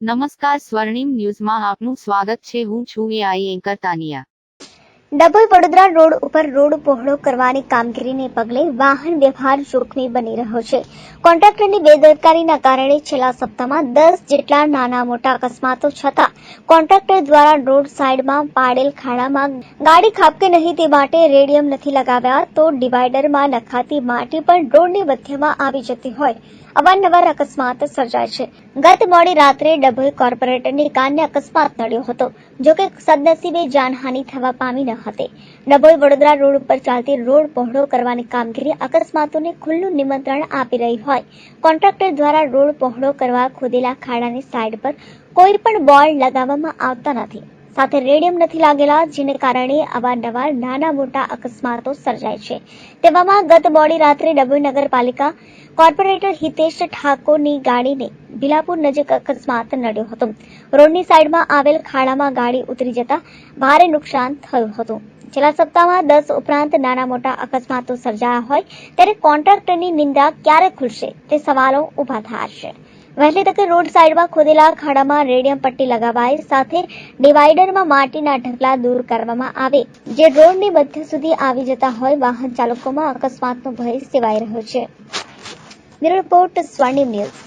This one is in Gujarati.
નમસ્કાર સ્વર્ણિમ ન્યૂઝમાં આપનું સ્વાગત છે. હું છું AI anchor Tania. Dabhoi Vadodara road ઉપર રોડ પહોળો કરવાની કામગીરીને પગલે વાહન વ્યવહાર જોખમી બની રહ્યો છે. કોન્ટ્રાક્ટરની બેદરકારીના કારણે છેલ્લા સપ્તાહમાં દસ જેટલા નાના મોટા અકસ્માતો છતાં કોન્ટ્રાક્ટર દ્વારા રોડ સાઈડમાં પાડેલ ખાડામાં ગાડી ખાપકે નહીં તે માટે રેડિયમ નથી લગાવ્યા તો ડિવાઈડરમાં નખાતી માટી પણ રોડની મધ્યમાં આવી જતી હોય. અવારનવાર અકસ્માત સર્જાય છે. ગત મોડી રાત્રે ડભોઈ કોર્પોરેટરની કારને અકસ્માત નડ્યો હતો જો કે સદનસીબે જાનહાનિ થવા પામી ન હતી ડભોઈ વડોદરા રોડ ઉપર ચાલતી રોડ પહોળો કરવાની કામગીરી અકસ્માતોને ખુલ્લું નિમંત્રણ આપી રહી હોય. કોન્ટ્રાક્ટર દ્વારા રોડ પહોળો કરવા ખોદેલા ખાડાની સાઈડ પર કોઈ પણ બોર્ડ લગાવવામાં આવતા નથી. સાથે રેડિયમ નથી લાગેલા, જેને કારણે અવારનવાર નાના મોટા અકસ્માતો સર્જાય છે. તેવામાં ગત મોડી રાત્રે ડભોઈ નગરપાલિકા કોર્પોરેટર હિતેશ ઠાકોરની ગાડીને ભીલાપુર નજીક અકસ્માત નડ્યો હતો. રોડની સાઈડમાં આવેલ ખાડામાં ગાડી ઉતરી જતા ભારે નુકસાન થયું હતું. છેલ્લા સપ્તાહમાં દસ ઉપરાંત નાના મોટા અકસ્માતો સર્જાયા હોય ત્યારે કોન્ટ્રાક્ટરની નિંદા ક્યારે ખુલશે તે સવાલો ઊભા થશે વહેલી તકે રોડ સાઈડમાં ખોદેલા ખાડામાં રેડિયમ પટ્ટી લગાવાય સાથે ડિવાઈડરમાં માટીના ઢગલા દૂર કરવામાં આવે. જે રોડની મધ્ય સુધી આવી જતા હોય વાહન ચાલકોમાં અકસ્માતનો ભય સેવાઈ રહ્યો છે. The report is twenty News.